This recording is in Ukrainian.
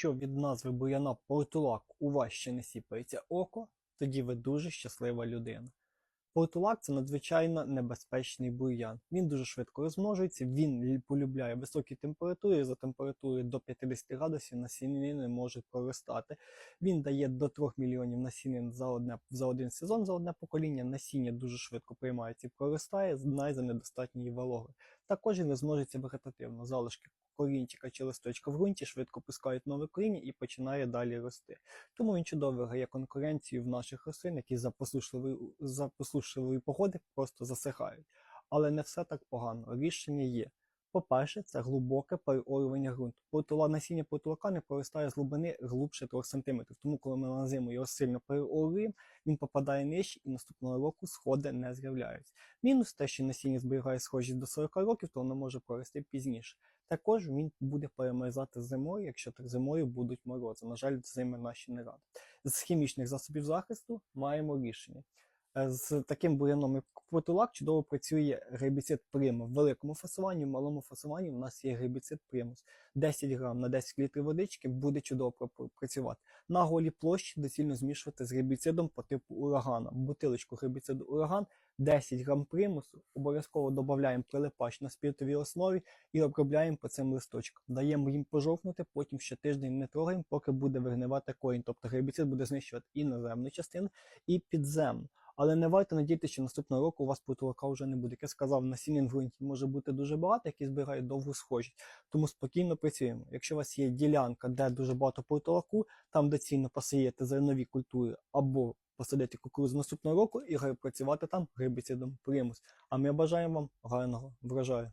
Якщо від назви бур'яна портулак у вас ще не сіпається око, тоді ви дуже щаслива людина. Портулак це надзвичайно небезпечний бур'ян. Він дуже швидко розмножується, він полюбляє високі температури. За температури до 50 градусів насінини можуть проростати. Він дає до 3 мільйонів насінин за, одне, за один сезон, за одне покоління. Насіння дуже швидко приймається і проростає, знає за недостатньої вологи. Також він зможеться вегетативно. Залишки корінчика чи листочка в ґрунті швидко пускають нове коріння і починає далі рости. Тому він чудово грає конкуренцію в наших рослин, які за послушливої, за послушливої погоди просто засихають. Але не все так погано. Рішення є. По-перше, це глибоке переорювання ґрунту. Портула, насіння портулака не проростає з глибини глубше 3 см. Тому, коли ми на зиму його сильно переорюємо, він попадає нижче і наступного року сходи не з'являються. Мінус те, що насіння зберігає схожість до 40 років, то воно може прорости пізніше. Також він буде перемерзати зимою, якщо так зимою будуть морози. На жаль, зими наші не радять. З хімічних засобів захисту маємо рішення. Е, З таким буряном, як протулак, чудово працює гербіцид Прим. В великому фасуванні, в малому фасуванні у нас є гербіцид Примус. 10 грам на 10 літрів водички буде чудово пр- працювати. На голій площі доцільно змішувати з гербіцидом по типу урагана. Бутилочку гербіциду ураган 10 грам примусу. Обов'язково додаємо прилипач на спіртовій основі і обробляємо по цим листочкам. Даємо їм пожовкнути, потім ще тиждень не трогаємо, поки буде вигнивати корінь. Тобто гербіцид буде знищувати і наземну частину, і підземну. Але не варто надіятися, що наступного року у вас потолока вже не буде. Як я сказав, насіння в ґрунті може бути дуже багато, які збирають довгу схожість. Тому спокійно працюємо. Якщо у вас є ділянка, де дуже багато потолоку, там доцільно посіяти зернові культури або посадити кукурудзу наступного року і працювати там гербіцидом примус. А ми бажаємо вам гарного врожаю.